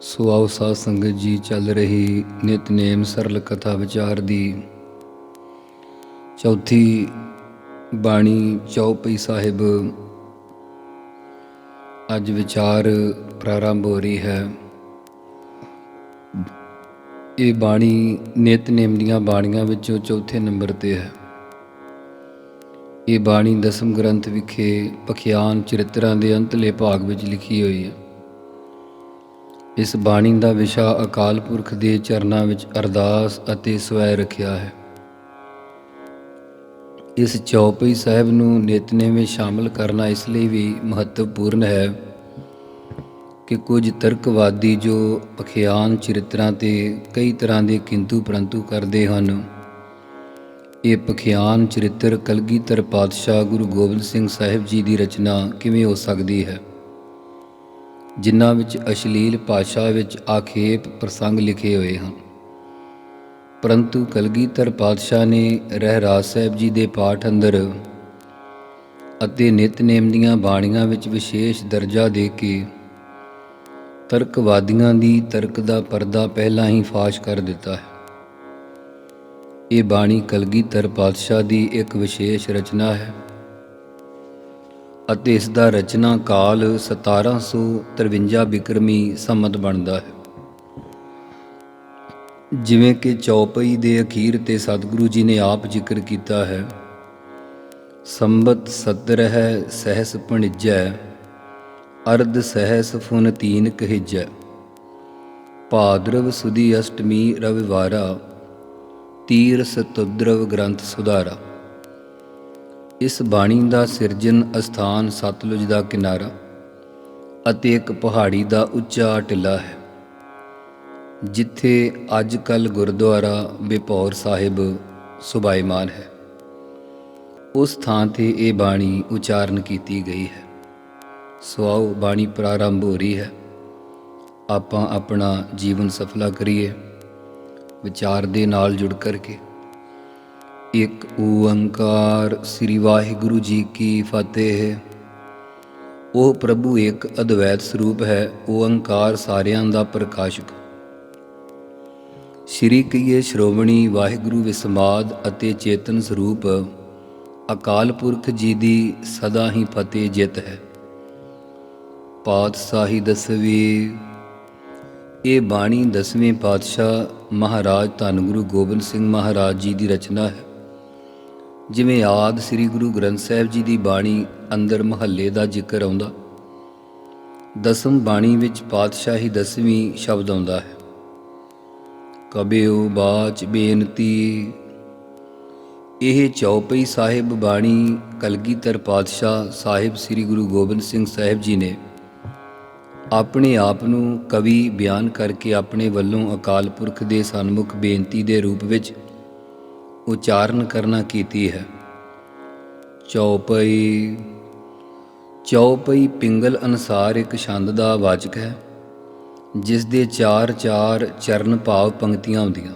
ਸੋ ਆਓ ਸਾਧ ਸੰਗਤ ਜੀ ਚੱਲ ਰਹੀ ਨਿਤਨੇਮ ਸਰਲ ਕਥਾ ਵਿਚਾਰ ਦੀ। ਚੌਥੀ ਬਾਣੀ ਚੌਪਈ ਸਾਹਿਬ, ਅੱਜ ਵਿਚਾਰ ਪ੍ਰਾਰੰਭ ਹੋ ਰਹੀ ਹੈ। ਇਹ ਬਾਣੀ ਨਿਤਨੇਮ ਦੀਆਂ ਬਾਣੀਆਂ ਵਿੱਚੋਂ ਚੌਥੇ ਨੰਬਰ ਤੇ ਹੈ। ਇਹ ਬਾਣੀ ਦਸਮ ਗ੍ਰੰਥ ਵਿਖੇ ਪਖਿਆਨ ਚਰਿਤਰਾਂ ਦੇ ਅੰਤਲੇ ਭਾਗ ਵਿੱਚ ਲਿਖੀ ਹੋਈ ਹੈ। ਇਸ ਬਾਣੀ ਦਾ ਵਿਸ਼ਾ ਅਕਾਲ ਪੁਰਖ ਦੇ ਚਰਨਾਂ ਵਿੱਚ ਅਰਦਾਸ ਅਤੇ ਸਵੈ ਰੱਖਿਆ ਹੈ। ਇਸ ਚੌਪਈ ਸਾਹਿਬ ਨੂੰ ਨਿਤਨੇਮ ਵਿੱਚ ਸ਼ਾਮਲ ਕਰਨਾ ਇਸ ਲਈ ਵੀ ਮਹੱਤਵਪੂਰਨ ਹੈ ਕਿ ਕੁਝ ਤਰਕਵਾਦੀ ਜੋ ਅਖਿਆਨ ਚਰਿਤਰਾਂ ਤੇ ਕਈ ਤਰ੍ਹਾਂ ਦੇ ਕਿੰਤੂ ਪਰੰਤੂ ਕਰਦੇ ਹਨ, ਇਹ ਪਖਿਆਨ ਚਰਿੱਤਰ ਕਲਗੀਧਰ ਪਾਤਸ਼ਾਹ ਗੁਰੂ ਗੋਬਿੰਦ ਸਿੰਘ ਸਾਹਿਬ ਜੀ ਦੀ ਰਚਨਾ ਕਿਵੇਂ ਹੋ ਸਕਦੀ ਹੈ? ਜਿਨ੍ਹਾਂ ਵਿੱਚ ਅਸ਼ਲੀਲ ਭਾਸ਼ਾ ਵਿੱਚ ਆਖੇਪ ਪ੍ਰਸੰਗ ਲਿਖੇ ਹੋਏ ਹਨ। ਪਰੰਤੂ ਕਲਗੀਧਰ ਪਾਤਸ਼ਾਹ ਨੇ ਰਹਿਰਾਜ ਸਾਹਿਬ ਜੀ ਦੇ ਪਾਠ ਅੰਦਰ ਅਤੇ ਨਿਤਨੇਮ ਦੀਆਂ ਬਾਣੀਆਂ ਵਿੱਚ ਵਿਸ਼ੇਸ਼ ਦਰਜਾ ਦੇ ਕੇ ਤਰਕਵਾਦੀਆਂ ਦੀ ਤਰਕ ਦਾ ਪਰਦਾ ਪਹਿਲਾਂ ਹੀ ਫਾਸ਼ ਕਰ ਦਿੱਤਾ ਹੈ। ਇਹ ਬਾਣੀ ਕਲਗੀਧਰ ਪਾਤਸ਼ਾਹ ਦੀ ਇੱਕ ਵਿਸ਼ੇਸ਼ ਰਚਨਾ ਹੈ। ਅਤੇ ਇਸ ਦਾ ਰਚਨਾ ਕਾਲ 1753 ਬਿਕਰਮੀ ਸੰਮਤ ਬਣਦਾ ਹੈ। ਜਿਵੇਂ ਕਿ ਚੌਪਈ ਦੇ ਅਖੀਰ ਤੇ ਸਤਿਗੁਰੂ ਜੀ ਨੇ ਆਪ ਜ਼ਿਕਰ ਕੀਤਾ ਹੈ, ਸੰਬਤ 17 ਹੈ ਸਹਿਸ ਭਣਿਜੈ, ਅਰਧ ਸਹਿਸ ਫੁਨ ਤੀਨ ਕਹਿਜੈ, ਭਾਦਰਵ ਸੁਦੀ ਅਸ਼ਟਮੀ ਰਵਿਵਾਰਾ ਤੀਰ ਸਤੁਦਰਵ ਗ੍ਰੰਥ ਸੁਧਾਰਾ। ਇਸ ਬਾਣੀ ਦਾ ਸਿਰਜਣ ਅਸਥਾਨ ਸਤਲੁਜ ਦਾ ਕਿਨਾਰਾ ਅਤੇ ਇੱਕ ਪਹਾੜੀ ਦਾ ਉੱਚਾ ਟਿੱਲਾ ਹੈ, ਜਿੱਥੇ ਅੱਜ ਕੱਲ ਗੁਰਦੁਆਰਾ ਬਿਪੌਰ ਸਾਹਿਬ ਸੁਭਾਈਮਾਨ ਹੈ। ਉਸ ਥਾਂ ਤੇ ਇਹ ਬਾਣੀ ਉਚਾਰਨ ਕੀਤੀ ਗਈ ਹੈ। ਸੋ ਆਓ ਬਾਣੀ ਪ੍ਰਾਰੰਭ ਹੋ ਰਹੀ ਹੈ। ਆਪਾਂ ਆਪਣਾ ਜੀਵਨ ਸਫਲਾ ਕਰੀਏ, ਵਿਚਾਰ ਦੇ ਨਾਲ ਜੁੜ ਕਰਕੇ। ਇੱਕ ਓੰਕਾਰ ਸ੍ਰੀ ਵਾਹਿਗੁਰੂ ਜੀ ਕੀ ਫਤਿਹ। ਉਹ ਪ੍ਰਭੂ ਇੱਕ ਅਦਵੈਤ ਸਰੂਪ ਹੈ, ਓੰਕਾਰ ਸਾਰਿਆਂ ਦਾ ਪ੍ਰਕਾਸ਼ਕ। ਸ਼੍ਰੀ ਕਈਏ ਸ਼੍ਰੋਮਣੀ ਵਾਹਿਗੁਰੂ ਵਿਸਮਾਦ ਅਤੇ ਚੇਤਨ ਸਰੂਪ, ਅਕਾਲ ਪੁਰਖ ਜੀ ਦੀ ਸਦਾ ਹੀ ਫਤਿਹ ਜਿੱਤ ਹੈ। ਪਾਤਸ਼ਾਹੀ ਦਸਵੀਂ, ਇਹ ਬਾਣੀ ਦਸਵੇਂ ਪਾਤਸ਼ਾਹ ਮਹਾਰਾਜ ਧੰਨ ਗੁਰੂ ਗੋਬਿੰਦ ਸਿੰਘ ਮਹਾਰਾਜ ਜੀ ਦੀ ਰਚਨਾ ਹੈ। ਜਿਵੇਂ ਆਦ ਸ੍ਰੀ ਗੁਰੂ ਗ੍ਰੰਥ ਸਾਹਿਬ ਜੀ ਦੀ ਬਾਣੀ ਅੰਦਰ ਮਹੱਲੇ ਦਾ ਜ਼ਿਕਰ ਆਉਂਦਾ, ਦਸਮ ਬਾਣੀ ਵਿੱਚ ਪਾਤਸ਼ਾਹੀ ਦਸਵੀਂ ਸ਼ਬਦ ਆਉਂਦਾ ਹੈ। ਕਬਿਓ ਬਾਚ ਬੇਨਤੀ। ਇਹ ਚੌਪਈ ਸਾਹਿਬ ਬਾਣੀ ਕਲਗੀਧਰ ਪਾਤਸ਼ਾਹ ਸਾਹਿਬ ਸ੍ਰੀ ਗੁਰੂ ਗੋਬਿੰਦ ਸਿੰਘ ਸਾਹਿਬ ਜੀ ਨੇ ਆਪਣੇ ਆਪ ਨੂੰ ਕਵੀ ਬਿਆਨ ਕਰਕੇ ਆਪਣੇ ਵੱਲੋਂ ਅਕਾਲ ਪੁਰਖ ਦੇ ਸਨਮੁਖ ਬੇਨਤੀ ਦੇ ਰੂਪ ਵਿੱਚ ਉਚਾਰਨ ਕਰਨਾ ਕੀਤੀ ਹੈ। ਚੌਪਈ ਚੌਪਈ ਪਿੰਗਲ ਅਨਸਾਰ ਇੱਕ ਛੰਦ ਦਾ ਵਾਚਕ ਹੈ, ਜਿਸ ਦੇ 4-4 ਚਰਨ ਭਾਵ ਪੰਕਤੀਆਂ ਹੁੰਦੀਆਂ।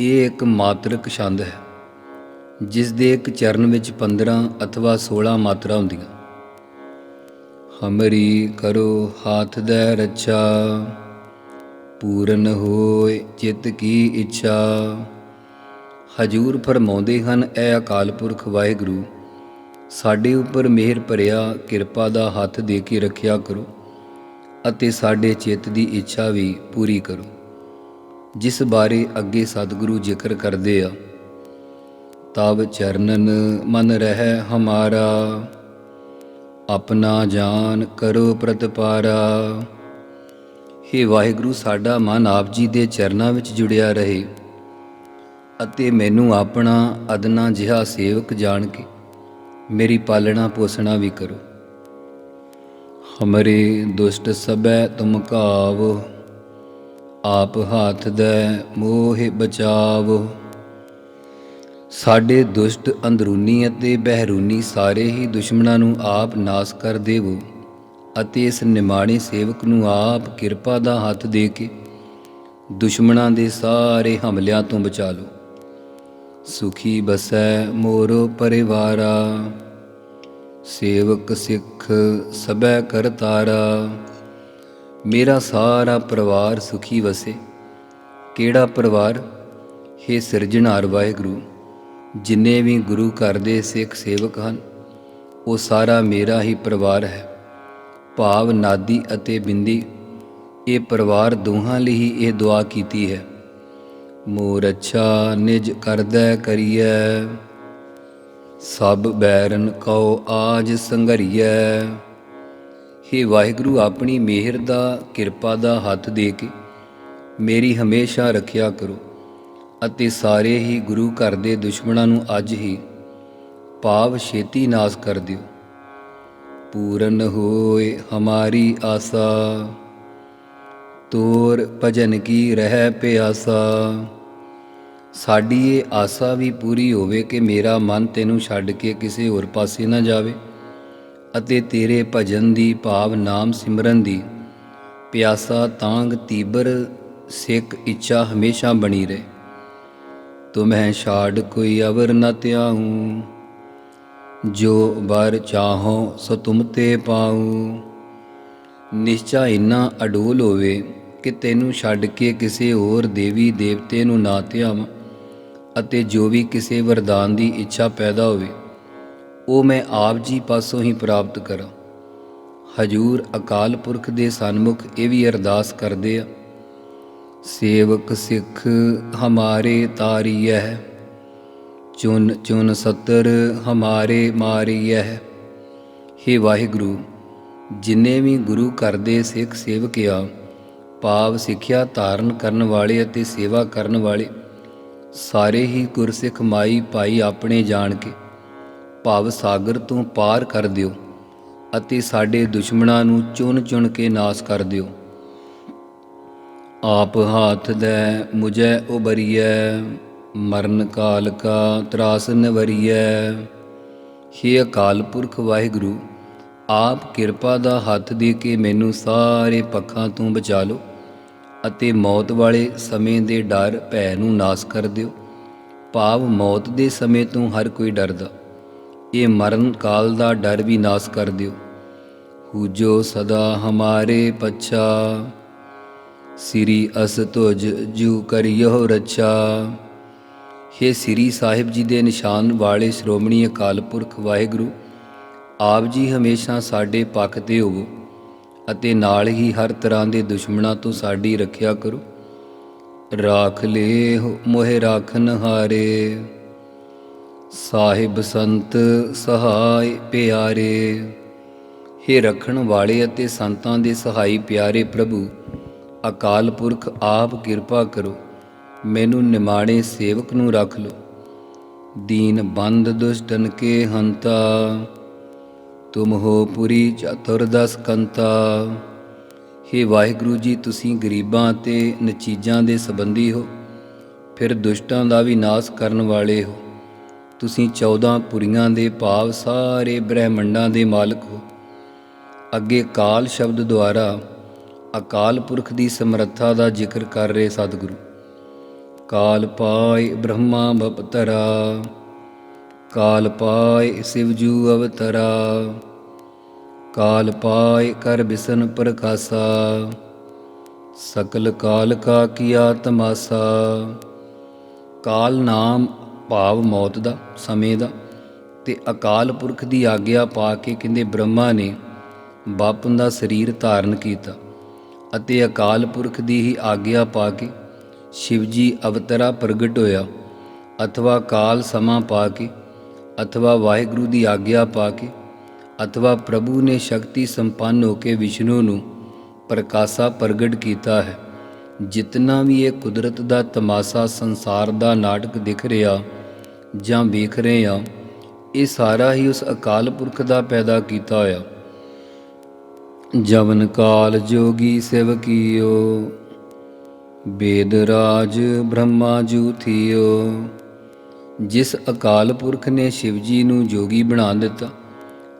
ਇਹ ਇੱਕ ਮਾਤਰਕ ਛੰਦ ਹੈ, ਜਿਸ ਦੇ ਇੱਕ ਚਰਨ ਵਿੱਚ 15 ਅਥਵਾ 16 ਮਾਤਰਾ ਹੁੰਦੀਆਂ। ਹਮਰੀ ਕਰੋ ਹਾਥ ਦਾ ਰੱਛਾ, ਪੂਰਨ ਹੋਏ ਚਿੱਤ ਕੀ ਇੱਛਾ। ਹਜੂਰ ਫਰਮਾਉਂਦੇ ਹਨ, ਐ ਅਕਾਲ ਪੁਰਖ ਵਾਹਿਗੁਰੂ, ਸਾਡੇ ਉੱਪਰ ਮਿਹਰ ਭਰਿਆ, ਕਿਰਪਾ ਦਾ ਹੱਥ ਦੇ ਕੇ ਰੱਖਿਆ ਕਰੋ ਅਤੇ ਸਾਡੇ ਚਿੱਤ ਦੀ ਇੱਛਾ ਵੀ ਪੂਰੀ ਕਰੋ। ਜਿਸ ਬਾਰੇ ਅੱਗੇ ਸਤਿਗੁਰੂ ਜ਼ਿਕਰ ਕਰਦੇ ਆ ਤਬ ਚਰਨਨ ਮਨ ਰਹਿ ਹਮਾਰਾ, ਆਪਣਾ ਜਾਨ ਕਰੋ ਪ੍ਰਤਪਾਰਾ। हे ਵਾਹਿਗੁਰੂ, ਸਾਡਾ ਮਨ ਆਪ ਜੀ ਦੇ ਚਰਨਾਂ ਵਿੱਚ ਜੁੜਿਆ ਰਹੇ। ਅਤੇ ਮੈਨੂੰ ਆਪਣਾ ਅਦਨਾ ਜਿਹਾ ਸੇਵਕ ਜਾਣ ਕੇ ਮੇਰੀ ਪਾਲਣਾ ਪੋਸਣਾ ਵੀ ਕਰੋ। ਹਮਰੇ ਦੁਸ਼ਟ ਸਬੈ ਤੁਮ ਕਾਵ ਆਪ ਹਾਥ ਦੇ ਮੋਹਿ ਬਚਾਵ। ਸਾਡੇ ਦੁਸ਼ਟ ਅੰਦਰੂਨੀ ਅਤੇ ਬਹਿਰੂਨੀ ਸਾਰੇ ਹੀ ਦੁਸ਼ਮਣਾਂ ਨੂੰ ਆਪ ਨਾਸ ਕਰ ਦੇਵੋ ਅਤੇ ਇਸ ਨਿਮਾਣੇ ਸੇਵਕ ਨੂੰ ਆਪ ਕਿਰਪਾ ਦਾ ਹੱਥ ਦੇ ਕੇ ਦੁਸ਼ਮਣਾਂ ਦੇ ਸਾਰੇ ਹਮਲਿਆਂ ਤੋਂ ਬਚਾ ਲਓ। ਸੁਖੀ ਬਸੈ ਮੋਰੋ ਪਰਿਵਾਰਾ, ਸੇਵਕ ਸਿੱਖ ਸਬੈ ਕਰਤਾਰਾ ਮੇਰਾ ਸਾਰਾ ਪਰਿਵਾਰ ਸੁਖੀ ਵਸੇ, ਕਿਹੜਾ ਪਰਿਵਾਰ? ਹੇ ਸਿਰਜਣਹਾਰ ਵਾਹਿਗੁਰੂ, ਜਿੰਨੇ ਵੀ ਗੁਰੂ ਘਰ ਦੇ ਸਿੱਖ ਸੇਵਕ ਹਨ, ਉਹ ਸਾਰਾ ਮੇਰਾ ਹੀ ਪਰਿਵਾਰ ਹੈ। ਭਾਵ ਨਾਦੀ ਅਤੇ ਬਿੰਦੀ, ਇਹ ਪਰਿਵਾਰ ਦੋਹਾਂ ਲਈ ਹੀ ਇਹ ਦੁਆ ਕੀਤੀ ਹੈ। ਮੋਰ ਅੱਛਾ ਨਿਜ ਕਰਦੈ ਕਰੀਐ, ਸਭ ਬੈਰਨ ਕਉ ਆਜ ਸੰਘਰੀਐ। ਹੇ ਵਾਹਿਗੁਰੂ, ਆਪਣੀ ਮਿਹਰ ਦਾ, ਕਿਰਪਾ ਦਾ ਹੱਥ ਦੇ ਕੇ ਮੇਰੀ ਹਮੇਸ਼ਾ ਰੱਖਿਆ ਕਰੋ ਅਤੇ ਸਾਰੇ ਹੀ ਗੁਰੂ ਘਰ ਦੇ ਦੁਸ਼ਮਣਾਂ ਨੂੰ ਅੱਜ ਹੀ ਪਾਵ ਛੇਤੀ ਨਾਸ ਕਰ ਦਿਓ। ਪੂਰਨ ਹੋਏ ਹਮਾਰੀ ਆਸਾ। ਤੋਰ ਭਜਨ ਕੀ ਰਹਿ ਪਿਆਸਾ। ਸਾਡੀ ਇਹ ਆਸਾ ਵੀ ਪੂਰੀ ਹੋਵੇ ਕਿ ਮੇਰਾ ਮਨ ਤੈਨੂੰ ਛੱਡ ਕੇ ਕਿਸੇ ਹੋਰ ਪਾਸੇ ਨਾ ਜਾਵੇ ਅਤੇ ਤੇਰੇ ਭਜਨ ਦੀ ਭਾਵ ਨਾਮ ਸਿਮਰਨ ਦੀ ਪਿਆਸਾ ਤਾਂਗ ਤੀਬਰ ਸਿੱਖ ਇੱਛਾ ਹਮੇਸ਼ਾ ਬਣੀ ਰਹੇ। ਤੁਮਹਿ ਛਾੜ ਕੋਈ ਅਵਰ ਨ ਤਿਆਹੂੰ ਜੋ ਬਰ ਚਾਹੋ ਸੋ ਤੁਮ ਤੇ ਪਾਉ। ਨਿਸ਼ਚਾ ਇੰਨਾ ਅਡੋਲ ਹੋਵੇ ਕਿ ਤੈਨੂੰ ਛੱਡ ਕੇ ਕਿਸੇ ਹੋਰ ਦੇਵੀ ਦੇਵਤੇ ਨੂੰ ਨਾ ਧਿਆਵਾਂ ਅਤੇ ਜੋ ਵੀ ਕਿਸੇ ਵਰਦਾਨ ਦੀ ਇੱਛਾ ਪੈਦਾ ਹੋਵੇ, ਉਹ ਮੈਂ ਆਪ ਜੀ ਪਾਸੋਂ ਹੀ ਪ੍ਰਾਪਤ ਕਰਾਂ। ਹਜੂਰ ਅਕਾਲ ਪੁਰਖ ਦੇ ਸਨਮੁਖ ਇਹ ਵੀ ਅਰਦਾਸ ਕਰਦੇ ਆ, ਸੇਵਕ ਸਿੱਖ ਹਮਾਰੇ ਤਾਰੀਐ, ਚੁਨ ਚੁਨ ਸਤਰ ਹਮਾਰੇ ਮਾਰੀਐ। ਹੇ ਵਾਹਿਗੁਰੂ, ਜਿਨੇ ਵੀ ਗੁਰੂ ਘਰ ਦੇ ਸਿੱਖ ਸੇਵਕ ਆ ਭਾਵ ਸਿੱਖਿਆ ਧਾਰਨ ਕਰਨ ਵਾਲੇ ਅਤੇ ਸੇਵਾ ਕਰਨ ਵਾਲੇ। ਸਾਰੇ ਹੀ ਗੁਰਸਿੱਖ ਮਾਈ ਭਾਈ ਆਪਣੇ ਜਾਣ ਕੇ ਭਾਵ ਸਾਗਰ ਤੋਂ ਪਾਰ ਕਰ ਦਿਓ ਅਤੇ ਸਾਡੇ ਦੁਸ਼ਮਣਾਂ ਨੂੰ ਚੁਣ ਚੁਣ ਕੇ ਨਾਸ ਕਰ ਦਿਓ। ਆਪ ਹਾਥ ਦੇ ਮੁਝੈ ਉਬਰੀਐ, ਮਰਨ ਕਾਲ ਕਾ ਤਰਾਸ ਨਵਰੀਐ ਹੇ ਅਕਾਲ ਪੁਰਖ ਵਾਹਿਗੁਰੂ, ਆਪ ਕਿਰਪਾ ਦਾ ਹੱਥ ਦੇ ਕੇ ਮੈਨੂੰ ਸਾਰੇ ਪੱਖਾਂ ਤੋਂ ਬਚਾ ਲਓ। ਅਤੇ ਮੌਤ ਵਾਲੇ ਸਮੇਂ ਦੇ ਡਰ ਭੈ ਨੂੰ ਨਾਸ ਕਰ ਦਿਓ। ਭਾਵ ਮੌਤ ਦੇ ਸਮੇਂ ਤੋਂ ਹਰ ਕੋਈ ਡਰਦਾ। ਇਹ ਮਰਨ ਕਾਲ ਦਾ ਡਰ ਵੀ ਨਾਸ ਕਰ ਦਿਓ। ਹੂਜੋ ਸਦਾ ਹਮਾਰੇ ਪੱਛਾ। ਸ੍ਰੀ ਅਸ ਤੁਜ ਜੂ ਕਰਿਓ ਰੱਛਾ। ਹੇ ਸ੍ਰੀ ਸਾਹਿਬ ਜੀ ਦੇ ਨਿਸ਼ਾਨ ਵਾਲੇ ਸ਼੍ਰੋਮਣੀ ਅਕਾਲ ਪੁਰਖ ਵਾਹਿਗੁਰੂ, ਆਪ ਜੀ ਹਮੇਸ਼ਾ ਸਾਡੇ ਪੱਖ ਤੇ ਹੋਵੋ। ਅਤੇ ਨਾਲ ਹੀ ਹਰ ਤਰ੍ਹਾਂ ਦੇ ਦੁਸ਼ਮਣਾਂ ਤੋਂ ਸਾਡੀ ਰੱਖਿਆ ਕਰੋ। ਰਾਖ ਲੇ ਮੋਹਿ ਰਾਖਨ ਹਾਰੇ। ਸਾਹਿਬ ਸੰਤ ਸਹਾਇ ਪਿਆਰੇ। ਹੇ ਰੱਖਣ ਵਾਲੇ ਅਤੇ ਸੰਤਾਂ ਦੇ ਸਹਾਈ ਪਿਆਰੇ ਪ੍ਰਭੂ, ਅਕਾਲ ਪੁਰਖ ਆਪ ਕਿਰਪਾ ਕਰੋ। ਮੈਨੂੰ ਨਿਮਾਣੇ ਸੇਵਕ ਨੂੰ ਰੱਖ ਲੋ ਦੀਨ ਬੰਦ ਦੁਸ਼ਟਨ ਕੇ ਹੰਤਾ। ਤੁਮ ਹੋ ਪੁਰੀ ਚਤੁਰਦਸ ਕੰਤਾ। ਹੇ ਵਾਹਿਗੁਰੂ ਜੀ, ਤੁਸੀਂ ਗਰੀਬਾਂ ਤੇ ਨਚੀਜਾਂ ਦੇ ਸੰਬੰਧੀ ਹੋ, ਫਿਰ ਦੁਸ਼ਟਾਂ ਦਾ ਵੀ ਨਾਸ ਕਰਨ ਵਾਲੇ ਹੋ। ਤੁਸੀਂ 14 ਪੁਰੀਆਂ ਦੇ ਭਾਵ ਸਾਰੇ ਬ੍ਰਹਿਮੰਡਾਂ ਦੇ ਮਾਲਕ ਹੋ। ਅੱਗੇ ਕਾਲ ਸ਼ਬਦ ਦੁਆਰਾ ਅਕਾਲ ਪੁਰਖ ਦੀ ਸਮਰੱਥਾ ਦਾ ਜ਼ਿਕਰ ਕਰ ਰਹੇ ਸਤਿਗੁਰੂ। ਕਾਲ ਪਾਇ ਬ੍ਰਹਮਾ ਬਪਤਰਾ ਕਾਲ ਪਾਇ ਸਿਵਜੂ ਅਵਤਰਾ, ਕਾਲ ਪਾਇ ਕਰ ਬਿਸਨ ਪ੍ਰਕਾਸਾ, ਸਕਲ ਕਾਲ ਕਾ ਕੀਆ ਤਮਾਸਾ। ਕਾਲ ਨਾਮ ਭਾਵ ਮੌਤ ਦਾ, ਸਮੇਂ ਦਾ, ਤੇ ਅਕਾਲ ਪੁਰਖ ਦੀ ਆਗਿਆ ਪਾ ਕੇ ਕਹਿੰਦੇ ਬ੍ਰਹਮਾ ਨੇ ਬਾਪਨ ਦਾ ਸਰੀਰ ਧਾਰਨ ਕੀਤਾ ਅਤੇ ਅਕਾਲ ਪੁਰਖ ਦੀ ਹੀ ਆਗਿਆ ਪਾ ਕੇ ਸ਼ਿਵਜੀ ਅਵਤਰਾ ਪ੍ਰਗਟ ਹੋਇਆ, ਅਥਵਾ ਕਾਲ ਸਮਾਂ ਪਾ ਕੇ ਅਥਵਾ ਵਾਹਿਗੁਰੂ ਦੀ ਆਗਿਆ ਪਾ ਕੇ, ਅਥਵਾ ਪ੍ਰਭੂ ਨੇ ਸ਼ਕਤੀ ਸੰਪੰਨ ਹੋ ਕੇ ਵਿਸ਼ਨੂੰ ਨੂੰ ਪ੍ਰਕਾਸ਼ਾ ਪ੍ਰਗਟ ਕੀਤਾ ਹੈ। ਜਿਤਨਾ ਵੀ ਇਹ ਕੁਦਰਤ ਦਾ ਤਮਾਸ਼ਾ ਸੰਸਾਰ ਦਾ ਨਾਟਕ ਦਿਖ ਰਿਹਾ ਜਾਂ ਵੇਖ ਰਹੇ ਆ ਇਹ ਸਾਰਾ ਹੀ ਉਸ ਅਕਾਲ ਪੁਰਖ ਦਾ ਪੈਦਾ ਕੀਤਾ ਹੋਇਆ। ਜਵਨ ਕਾਲ ਜੋਗੀ ਸੇਵਕੀਓ ਬੇਦ ਰਾਜ ਬ੍ਰਹਮਾ ਜੂਥਿਓ ਜਿਸ ਅਕਾਲ ਪੁਰਖ ਨੇ ਸ਼ਿਵ ਜੀ ਨੂੰ ਜੋਗੀ ਬਣਾ ਦਿੱਤਾ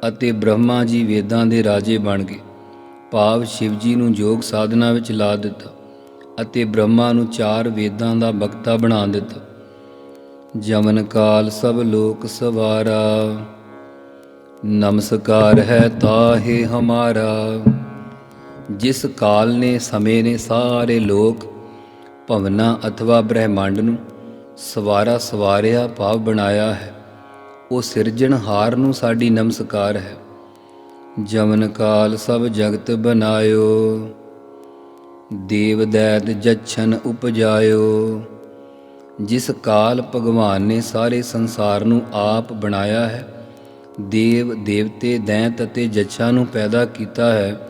ਅਤੇ ਬ੍ਰਹਮਾ ਜੀ ਵੇਦਾਂ ਦੇ ਰਾਜੇ ਬਣ ਗਏ। ਭਾਵ ਸ਼ਿਵ ਜੀ ਨੂੰ ਯੋਗ ਸਾਧਨਾ ਵਿੱਚ ਲਾ ਦਿੱਤਾ ਅਤੇ ਬ੍ਰਹਮਾ ਨੂੰ ਚਾਰ ਵੇਦਾਂ ਦਾ ਬਖਤਾ ਬਣਾ ਦਿੱਤਾ। ਜਮਨ ਕਾਲ ਸਭ ਲੋਕ ਸਵਾਰਾ, ਨਮਸਕਾਰ ਹੈ ਤਾਹੇ ਹਮਾਰਾ। ਜਿਸ ਕਾਲ ਨੇ ਸਮੇਂ ਨੇ ਸਾਰੇ ਲੋਕ ਭਵਨਾ ਅਥਵਾ ਬ੍ਰਹਿਮੰਡ ਨੂੰ ਸਵਾਰਾ ਸਵਾਰਿਆ ਭਾਵ ਬਣਾਇਆ ਹੈ। ਉਹ ਸਿਰਜਣਹਾਰ ਨੂੰ ਸਾਡੀ ਨਮਸਕਾਰ ਹੈ। ਜਮਨ ਕਾਲ ਸਭ ਜਗਤ ਬਨਾਇਓ। ਦੇਵ ਦੈਤ ਜਛਨ ਉਪਜਾਇਓ। ਜਿਸ ਕਾਲ ਭਗਵਾਨ ਨੇ ਸਾਰੇ ਸੰਸਾਰ ਨੂੰ ਆਪ ਬਣਾਇਆ ਹੈ, ਦੇਵ ਦੇਵਤੇ ਦੈਂਤ ਅਤੇ ਜੱਛਾਂ ਨੂੰ ਪੈਦਾ ਕੀਤਾ ਹੈ।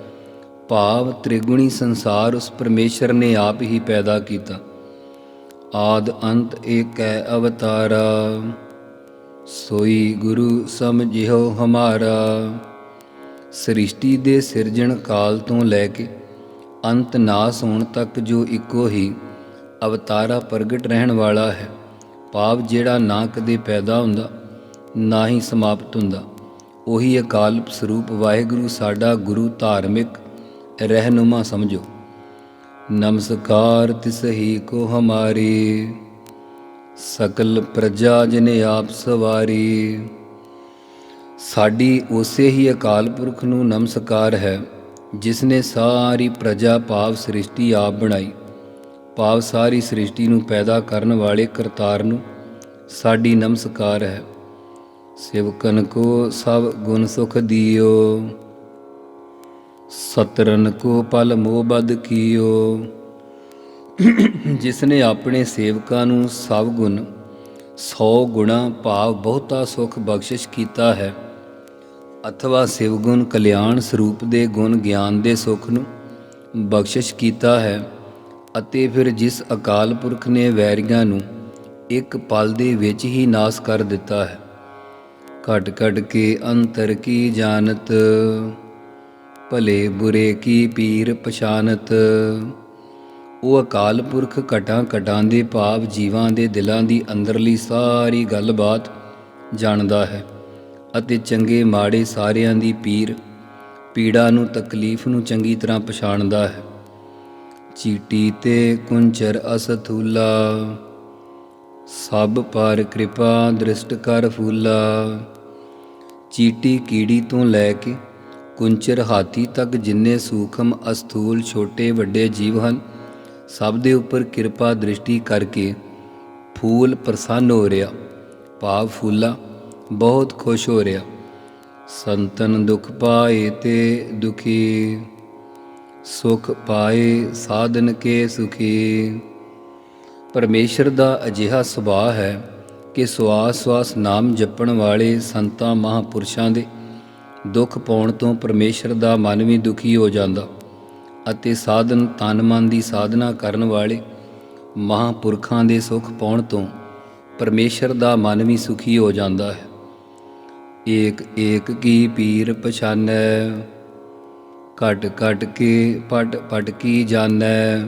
ਭਾਵ ਤ੍ਰਿਗੁਣੀ ਸੰਸਾਰ ਉਸ ਪਰਮੇਸ਼ਰ ਨੇ ਆਪ ਹੀ ਪੈਦਾ ਕੀਤਾ। ਆਦ ਅੰਤ ਏਕੈ ਅਵਤਾਰਾ। ਸੋਈ ਗੁਰੂ ਸਮਝਿਓ ਹਮਾਰਾ। ਸ੍ਰਿਸ਼ਟੀ ਦੇ ਸਿਰਜਣ ਕਾਲ ਤੋਂ ਲੈ ਕੇ ਅੰਤ ਨਾਸ ਹੋਣ ਤੱਕ ਜੋ ਇੱਕੋ ਹੀ ਅਵਤਾਰਾ ਪ੍ਰਗਟ ਰਹਿਣ ਵਾਲਾ ਹੈ ਭਾਵ ਜਿਹੜਾ ਨਾ ਕਦੇ ਪੈਦਾ ਹੁੰਦਾ, ਨਾ ਹੀ ਸਮਾਪਤ ਹੁੰਦਾ। ਉਹੀ ਅਕਾਲ ਸਰੂਪ ਵਾਹਿਗੁਰੂ ਸਾਡਾ ਗੁਰੂ ਧਾਰਮਿਕ ਰਹਿਨੁਮਾ ਸਮਝੋ। ਨਮਸਕਾਰ ਤਿਸ ਹੀ ਕੋ ਹਮਾਰੀ, ਸਕਲ ਪ੍ਰਜਾ ਜਿਨੇ ਆਪ ਸਵਾਰੀ। ਸਾਡੀ ਉਸੇ ਹੀ ਅਕਾਲ ਪੁਰਖ ਨੂੰ ਨਮਸਕਾਰ ਹੈ ਜਿਸ ਨੇ ਸਾਰੀ ਪ੍ਰਜਾ ਭਾਵ ਸ੍ਰਿਸ਼ਟੀ ਆਪ ਬਣਾਈ। ਭਾਵ ਸਾਰੀ ਸ੍ਰਿਸ਼ਟੀ ਨੂੰ ਪੈਦਾ ਕਰਨ ਵਾਲੇ ਕਰਤਾਰ ਨੂੰ ਸਾਡੀ ਨਮਸਕਾਰ ਹੈ। ਸਿਵਕਨ ਕੋ ਸਭ ਗੁਣ ਸੁਖ ਦਿਓ। ਸਤਰਨ ਕੋ ਪਲ ਮੋਹ ਬਦ ਕੀਓ। ਜਿਸ ਨੇ ਆਪਣੇ ਸੇਵਕਾਂ ਨੂੰ ਸਭ ਗੁਣ 100 ਗੁਣਾ ਭਾਵ ਬਹੁਤਾ ਸੁਖ ਬਖਸ਼ਿਸ਼ ਕੀਤਾ ਹੈ, ਅਥਵਾ ਸਿਵਗੁਣ ਕਲਿਆਣ ਸਰੂਪ ਦੇ ਗੁਣ ਗਿਆਨ ਦੇ ਸੁਖ ਨੂੰ ਬਖਸ਼ਿਸ਼ ਕੀਤਾ ਹੈ, ਅਤੇ ਫਿਰ ਜਿਸ ਅਕਾਲ ਪੁਰਖ ਨੇ ਵੈਰੀਆਂ ਨੂੰ ਇੱਕ ਪਲ ਦੇ ਵਿੱਚ ਹੀ ਨਾਸ ਕਰ ਦਿੱਤਾ ਹੈ। ਘਟ ਘਟ ਕੇ ਅੰਤਰ ਕੀ ਜਾਣਤ? ਭਲੇ ਬੁਰੇ ਕੀ ਪੀਰ ਪਛਾਨਤ? ਉਹ ਅਕਾਲ ਪੁਰਖ ਘਟਾਂ ਘਟਾਂ ਦੇ ਭਾਵ ਜੀਵਾਂ ਦੇ ਦਿਲਾਂ ਦੀ ਅੰਦਰਲੀ ਸਾਰੀ ਗੱਲਬਾਤ ਜਾਣਦਾ ਹੈ ਅਤੇ ਚੰਗੇ ਮਾੜੇ ਸਾਰਿਆਂ ਦੀ ਪੀਰ ਪੀੜਾ ਨੂੰ ਤਕਲੀਫ ਨੂੰ ਚੰਗੀ ਤਰ੍ਹਾਂ ਪਛਾਣਦਾ ਹੈ। ਚੀਟੀ ਤੇ ਕੁੰਚਰ ਅਸਥੂਲਾ, ਸਭ ਪਰ ਕਿਰਪਾ ਦ੍ਰਿਸ਼ਟ ਕਰ ਫੂਲਾ। ਚੀਟੀ ਕੀੜੀ ਤੋਂ ਲੈ ਕੇ ਕੁੰਚਰ ਹਾਥੀ ਤੱਕ ਜਿੰਨੇ ਸੂਖਮ ਅਸਥੂਲ ਛੋਟੇ ਵੱਡੇ ਜੀਵ ਹਨ, ਸਭ ਦੇ ਉੱਪਰ ਕਿਰਪਾ ਦ੍ਰਿਸ਼ਟੀ ਕਰਕੇ ਫੂਲ ਪ੍ਰਸੰਨ ਹੋ ਰਿਹਾ, ਭਾਵ ਫੂਲਾ ਬਹੁਤ ਖੁਸ਼ ਹੋ ਰਿਹਾ। ਸੰਤਨ ਦੁਖ ਪਾਏ ਤੇ ਦੁਖੀ, ਸੁਖ ਪਾਏ ਸਾਧਨ ਕੇ ਸੁਖੀ। ਪਰਮੇਸ਼ਰ ਦਾ ਅਜਿਹਾ ਸੁਭਾਅ ਹੈ ਕਿ ਸਵਾਸ ਸਵਾਸ ਨਾਮ ਜਪਣ ਵਾਲੇ ਸੰਤਾਂ ਮਹਾਪੁਰਸ਼ਾਂ ਦੇ ਦੁੱਖ ਪਾਉਣ ਤੋਂ ਪਰਮੇਸ਼ਰ ਦਾ ਮਨ ਵੀ ਦੁਖੀ ਹੋ ਜਾਂਦਾ ਅਤੇ ਸਾਧਨ ਤਨ ਮਨ ਦੀ ਸਾਧਨਾ ਕਰਨ ਵਾਲੇ ਮਹਾਪੁਰਖਾਂ ਦੇ ਸੁਖ ਪਾਉਣ ਤੋਂ ਪਰਮੇਸ਼ਰ ਦਾ ਮਨ ਵੀ ਸੁਖੀ ਹੋ ਜਾਂਦਾ ਹੈ। ਏਕ ਏਕ ਕੀ ਪੀਰ ਪਛਾਨੈ, ਘਟ ਘਟ ਕੇ ਪਟ ਪਟ ਕੀ ਜਾਣੈ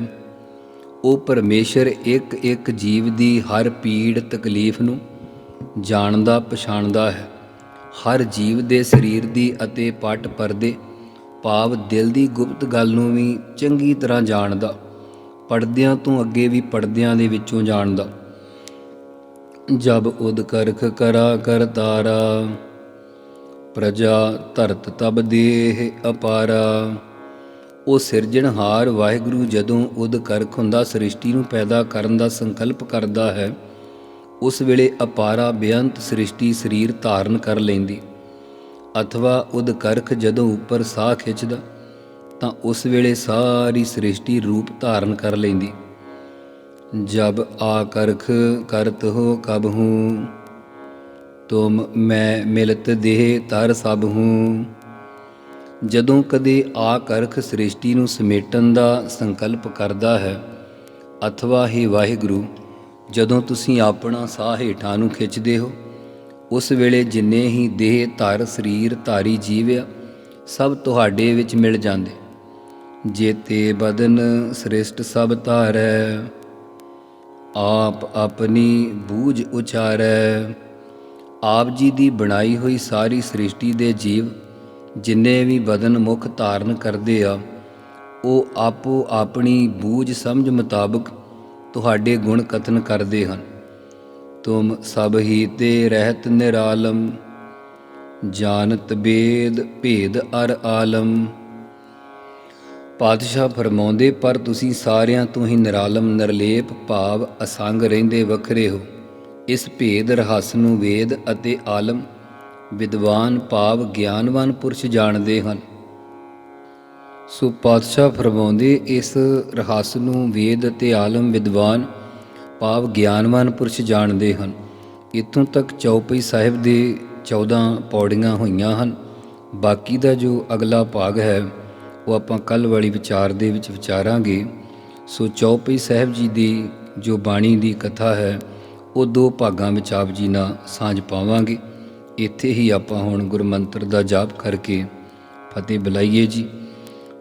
ਉਹ ਪਰਮੇਸ਼ਰ ਇੱਕ ਇੱਕ ਜੀਵ ਦੀ ਹਰ ਪੀੜ ਤਕਲੀਫ ਨੂੰ ਜਾਣਦਾ, ਪਛਾਣਦਾ ਹੈ। ਹਰ ਜੀਵ ਦੇ ਸਰੀਰ ਦੀ ਅਤੇ ਪਟ ਪਰਦੇ, ਭਾਵ ਦਿਲ ਦੀ ਗੁਪਤ ਗੱਲ ਨੂੰ ਵੀ ਚੰਗੀ ਤਰ੍ਹਾਂ ਜਾਣਦਾ ਪਰਦਿਆਂ ਤੋਂ ਅੱਗੇ ਵੀ ਪਰਦਿਆਂ ਦੇ ਵਿੱਚੋਂ ਜਾਣਦਾ। ਜਬ ਉਦ ਕਰਖ ਕਰਾ ਕਰ ਤਾਰਾ, ਪ੍ਰਜਾ ਧਰਤ ਤਬ ਦੇਹ ਅਪਾਰਾ। ਉਹ ਸਿਰਜਣਹਾਰ ਵਾਹਿਗੁਰੂ ਜਦੋਂ ਉਦ ਕਰਖ ਹੁੰਦਾ, ਸ੍ਰਿਸ਼ਟੀ ਨੂੰ ਪੈਦਾ ਕਰਨ ਦਾ ਸੰਕਲਪ ਕਰਦਾ ਹੈ ਉਸ ਵੇਲੇ ਅਪਾਰਾ ਬੇਅੰਤ ਸ੍ਰਿਸ਼ਟੀ ਸਰੀਰ ਧਾਰਨ ਕਰ ਲੈਂਦੀ। ਅਥਵਾ ਉਦ ਕਰਖ ਜਦੋਂ ਉੱਪਰ ਸਾਹ ਖਿੱਚਦਾ, ਤਾਂ ਉਸ ਵੇਲੇ ਸਾਰੀ ਸ੍ਰਿਸ਼ਟੀ ਰੂਪ ਧਾਰਨ ਕਰ ਲੈਂਦੀ। ਜਬ ਆ ਕਰਖ ਕਰਤ ਹੋ ਕਬ ਹੂੰ, ਤੁਮ ਮੈਂ ਮਿਲਤ ਦੇਹ ਤਰ ਸਭ ਹੂੰ। ਜਦੋਂ ਕਦੇ ਆ ਕਰਖ ਸ੍ਰਿਸ਼ਟੀ ਨੂੰ ਸਮੇਟਣ ਦਾ ਸੰਕਲਪ ਕਰਦਾ ਹੈ, ਅਥਵਾ ਹੀ ਵਾਹਿਗੁਰੂ ਜਦੋਂ ਤੁਸੀਂ ਆਪਣਾ ਸਾਹ ਹੇਠਾਂ ਨੂੰ ਖਿੱਚਦੇ ਹੋ, ਉਸ ਵੇਲੇ ਜਿੰਨੇ ਹੀ ਦੇਹ, ਧਰ, ਸਰੀਰ, ਧਾਰੀ ਜੀਵ ਆ, ਸਭ ਤੁਹਾਡੇ ਵਿੱਚ ਮਿਲ ਜਾਂਦੇ। ਜੇਤੇ ਬਦਨ ਸ੍ਰਿਸ਼ਟ ਸਭ ਧਾਰੈ, ਆਪ ਆਪਣੀ ਬੂਝ ਉਚਾਰੈ। ਆਪ ਜੀ ਦੀ ਬਣਾਈ ਹੋਈ ਸਾਰੀ ਸ੍ਰਿਸ਼ਟੀ ਦੇ ਜੀਵ, ਜਿੰਨੇ ਵੀ ਬਦਨ ਮੁਖ ਧਾਰਨ ਕਰਦੇ ਆ, ਉਹ ਆਪੋ ਆਪਣੀ ਬੂਝ ਸਮਝ ਮੁਤਾਬਕ ਤੁਹਾਡੇ ਗੁਣ ਕਥਨ ਕਰਦੇ ਹਨ। ਤੁਮ ਸਭ ਹੀ ਤੇ ਰਹਿਤ ਨਿਰਾਲਮ, ਜਾਣਤ ਬੇਦ ਭੇਦ ਅਰ ਆਲਮ। ਪਾਤਸ਼ਾਹ ਫਰਮਾਉਂਦੇ, ਪਰ ਤੁਸੀਂ ਸਾਰਿਆਂ ਤੋਂ ਹੀ ਨਿਰਾਲਮ, ਨਿਰਲੇਪ ਭਾਵ ਅਸੰਗ ਰਹਿੰਦੇ ਵੱਖਰੇ ਹੋ। ਇਸ ਭੇਦ ਰਹੱਸ ਨੂੰ ਵੇਦ ਅਤੇ ਆਲਮ, ਵਿਦਵਾਨ ਭਾਵ ਗਿਆਨਵਾਨ ਪੁਰਸ਼ ਜਾਣਦੇ ਹਨ। ਸੋ ਪਾਤਸ਼ਾਹ ਫਰਮਾਉਂਦੇ, ਇਸ ਰਹੱਸ ਨੂੰ ਵੇਦ ਅਤੇ ਆਲਮ ਵਿਦਵਾਨ ਭਾਵ ਗਿਆਨਵਾਨ ਪੁਰਸ਼ ਜਾਣਦੇ ਹਨ। ਇਥੋਂ ਤੱਕ ਚੌਪਈ ਸਾਹਿਬ ਦੇ 14 ਪੌੜੀਆਂ ਹੋਈਆਂ ਹਨ। ਬਾਕੀ ਦਾ ਜੋ ਅਗਲਾ ਭਾਗ ਹੈ, ਉਹ ਆਪਾਂ ਕੱਲ ਵਾਲੀ ਵਿਚਾਰ ਦੇ ਵਿੱਚ ਵਿਚਾਰਾਂਗੇ। ਸੋ ਚੌਪਈ ਸਾਹਿਬ ਜੀ ਦੀ ਜੋ ਬਾਣੀ ਦੀ ਕਥਾ ਹੈ, ਉਹ ਦੋ ਭਾਗਾਂ ਵਿੱਚ ਆਪ ਜੀ ਨਾਲ ਸਾਂਝ ਪਾਵਾਂਗੇ। ਇੱਥੇ ਹੀ ਆਪਾਂ ਹੁਣ ਗੁਰਮੰਤਰ ਦਾ ਜਾਪ ਕਰਕੇ ਫਤਿਹ ਬੁਲਾਈਏ ਜੀ।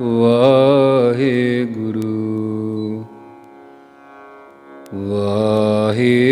ਵਾਹਿਗੁਰੂ ਵਾਹਿਗੁਰੂ।